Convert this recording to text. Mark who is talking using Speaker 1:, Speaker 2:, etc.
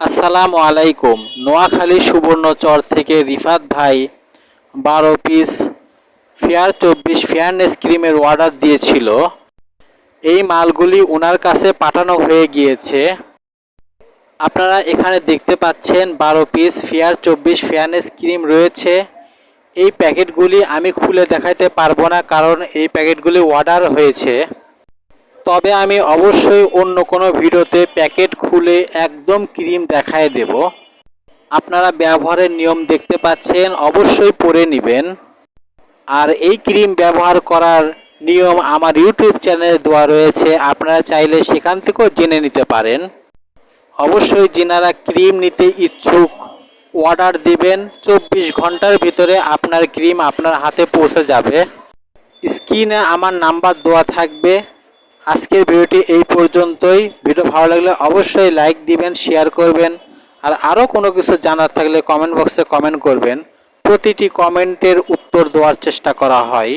Speaker 1: আসসালামু আলাইকুম। নোয়াখালী সুবর্ণচর থেকে রিফাত ভাই বারো পিস ফেয়ার, চব্বিশ ফেয়ারনেস ক্রিমের অর্ডার দিয়েছিল। এই মালগুলি ওনার কাছে পাঠানো হয়ে গিয়েছে। আপনারা এখানে দেখতে পাচ্ছেন বারো পিস ফেয়ার, চব্বিশ ফেয়ারনেস ক্রিম রয়েছে। এই প্যাকেটগুলি আমি খুলে দেখাতে পারব না, কারণ এই প্যাকেটগুলি অর্ডার হয়েছে। তবে আমি অবশ্যই অন্য কোনো ভিডিওতে প্যাকেট খুলে একদম ক্রিম দেখায় দেব। আপনারা ব্যবহারের নিয়ম দেখতে পাচ্ছেন, অবশ্যই পরে নেবেন। আর এই ক্রিম ব্যবহার করার নিয়ম আমার ইউটিউব চ্যানেলে দেওয়া রয়েছে, আপনারা চাইলে সেখান থেকেও জেনে নিতে পারেন। অবশ্যই যেনারা ক্রিম নিতে ইচ্ছুক, অর্ডার দিবেন, চব্বিশ ঘণ্টার ভিতরে আপনার ক্রিম আপনার হাতে পৌঁছে যাবে। স্ক্রিনে আমার নাম্বার দেওয়া থাকবে। আজকের ভিডিওটি এই পর্যন্তই। ভিডিও ভালো লাগলে অবশ্যই লাইক দিবেন, শেয়ার করবেন, আর আরও কোনো কিছু জানার থাকলে কমেন্ট বক্সে কমেন্ট করবেন। প্রতিটি কমেন্টের উত্তর দেওয়ার চেষ্টা করা হয়।